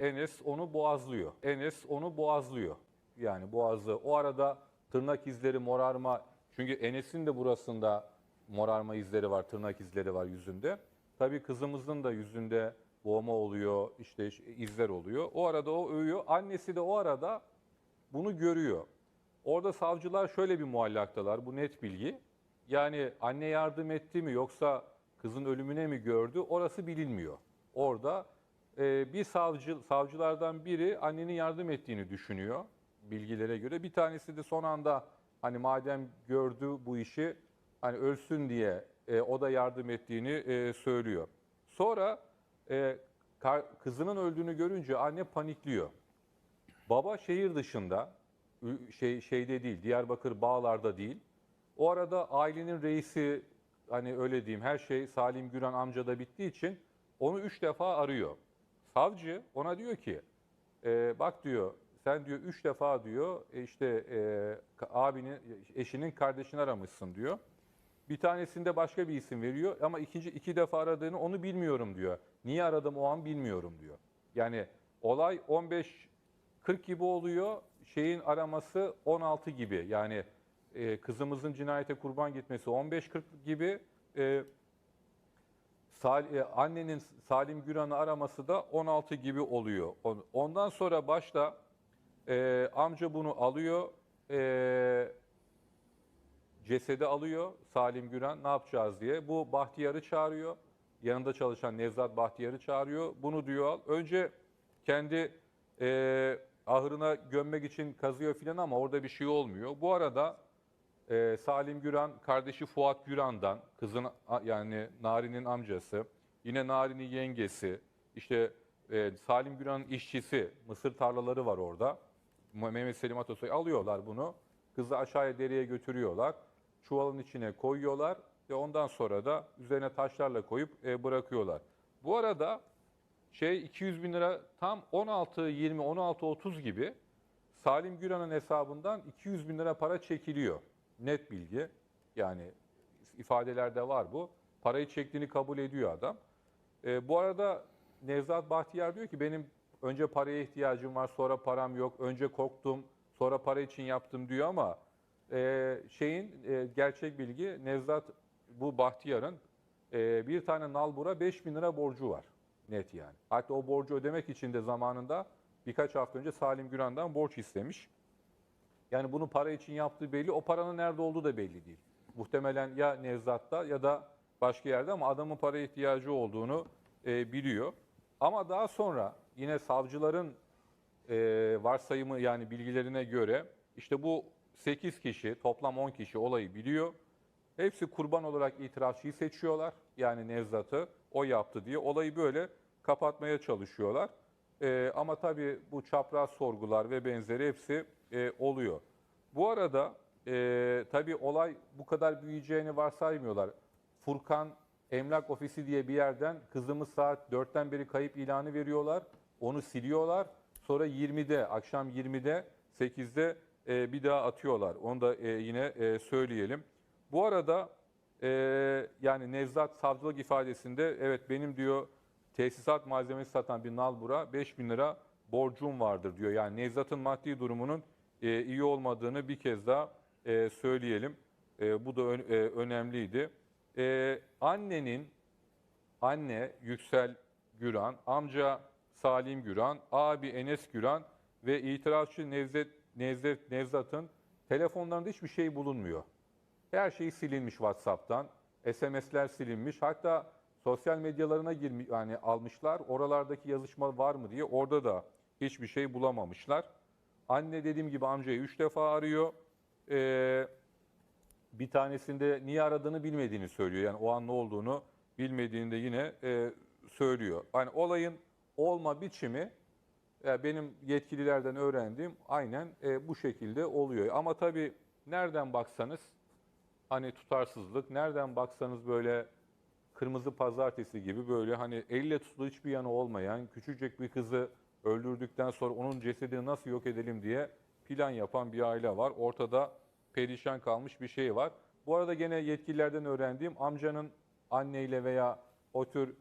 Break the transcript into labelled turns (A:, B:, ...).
A: Enes onu boğazlıyor. Enes onu boğazlıyor. Yani boğazı. O arada tırnak izleri morarma. Çünkü Enes'in de burasında morarma izleri var, tırnak izleri var yüzünde. Tabii kızımızın da yüzünde boğma oluyor, işte izler oluyor. O arada o övüyor. Annesi de o arada bunu görüyor. Orada savcılar şöyle bir muallaktalar, bu net bilgi. Yani anne yardım etti mi yoksa kızın ölümüne mi gördü orası bilinmiyor. Orada e, bir savcı savcılardan biri annenin yardım ettiğini düşünüyor bilgilere göre. Bir tanesi de son anda hani madem gördü bu işi hani ölsün diye e, o da yardım ettiğini e, söylüyor. Sonra e, kızının öldüğünü görünce anne panikliyor. Baba şehir dışında, şey şeyde değil, Diyarbakır Bağlar'da değil. O arada ailenin reisi, hani öyle diyeyim, her şey Salim Güran amcada bittiği için onu üç defa arıyor. Savcı ona diyor ki, e, bak diyor, sen diyor üç defa diyor, e, işte e, abinin, eşinin kardeşini aramışsın diyor. Bir tanesinde başka bir isim veriyor ama ikinci iki defa aradığını onu bilmiyorum diyor. Niye aradım o an bilmiyorum diyor. Yani olay 15 40 gibi oluyor. Şeyin araması 16 gibi. Yani e, kızımızın cinayete kurban gitmesi 15-40 gibi. E, Sal- e, annenin Salim Güran'ı araması da 16 gibi oluyor. On- Ondan sonra başta e, amca bunu alıyor. E, cesedi alıyor Salim Güran ne yapacağız diye. Bu Bahtiyar'ı çağırıyor. Yanında çalışan Nevzat Bahtiyar'ı çağırıyor. Bunu diyor al. Önce kendi e, ahırına gömmek için kazıyor filan ama orada bir şey olmuyor. Bu arada e, Salim Güran kardeşi Fuat Güran'dan kızın yani Nari'nin amcası yine Nari'nin yengesi işte e, Salim Güran'ın işçisi mısır tarlaları var orada. Mehmet Selim Atasoy alıyorlar bunu. Kızı aşağıya dereye götürüyorlar. Çuvalın içine koyuyorlar ve ondan sonra da üzerine taşlarla koyup e, bırakıyorlar. Bu arada şey 200 bin lira tam 16 20 16 30 gibi Salim Güran'ın hesabından 200 bin lira para çekiliyor. Net bilgi. Yani ifadelerde var bu. Parayı çektiğini kabul ediyor adam. E, bu arada Nevzat Bahtiyar diyor ki benim önce paraya ihtiyacım var sonra param yok. Önce korktum sonra para için yaptım diyor ama e, şeyin e, gerçek bilgi Nevzat bu Bahtiyar'ın e, bir tane nalbura 5 bin lira borcu var. Net yani. Hatta o borcu ödemek için de zamanında birkaç hafta önce Salim Güran'dan borç istemiş. Yani bunu para için yaptığı belli. O paranın nerede olduğu da belli değil. Muhtemelen ya Nevzat'ta ya da başka yerde ama adamın paraya ihtiyacı olduğunu e, biliyor. Ama daha sonra yine savcıların e, varsayımı yani bilgilerine göre işte bu 8 kişi toplam 10 kişi olayı biliyor. Hepsi kurban olarak itirafçıyı seçiyorlar. Yani Nevzat'ı o yaptı diye olayı böyle kapatmaya çalışıyorlar. Ee, ama tabii bu çapraz sorgular ve benzeri hepsi e, oluyor. Bu arada e, tabii olay bu kadar büyüyeceğini varsaymıyorlar. Furkan Emlak Ofisi diye bir yerden kızımız saat 4'ten beri kayıp ilanı veriyorlar. Onu siliyorlar. Sonra 20'de, akşam 20'de, 8'de e, bir daha atıyorlar. Onu da e, yine e, söyleyelim. Bu arada e, yani Nevzat savcılık ifadesinde evet benim diyor tesisat malzemesi satan bir nalbura 5 bin lira borcum vardır diyor. Yani Nevzat'ın maddi durumunun e, iyi olmadığını bir kez daha e, söyleyelim. E, bu da ön- e, önemliydi. E, annenin anne Yüksel Güran, amca Salim Güran, abi Enes Güran ve itirafçı Nevzat, Nevzat, Nevzat'ın telefonlarında hiçbir şey bulunmuyor. Her şey silinmiş WhatsApp'tan. SMS'ler silinmiş. Hatta sosyal medyalarına girmiş yani almışlar. Oralardaki yazışma var mı diye orada da hiçbir şey bulamamışlar. Anne dediğim gibi amcayı üç defa arıyor. Ee, bir tanesinde niye aradığını bilmediğini söylüyor. Yani o an ne olduğunu bilmediğini de yine e, söylüyor. Hani olayın olma biçimi e, benim yetkililerden öğrendiğim aynen e, bu şekilde oluyor. Ama tabii nereden baksanız hani tutarsızlık, nereden baksanız böyle kırmızı pazartesi gibi böyle hani elle tutulu hiçbir yanı olmayan küçücük bir kızı öldürdükten sonra onun cesedini nasıl yok edelim diye plan yapan bir aile var. Ortada perişan kalmış bir şey var. Bu arada gene yetkililerden öğrendiğim amcanın anneyle veya o tür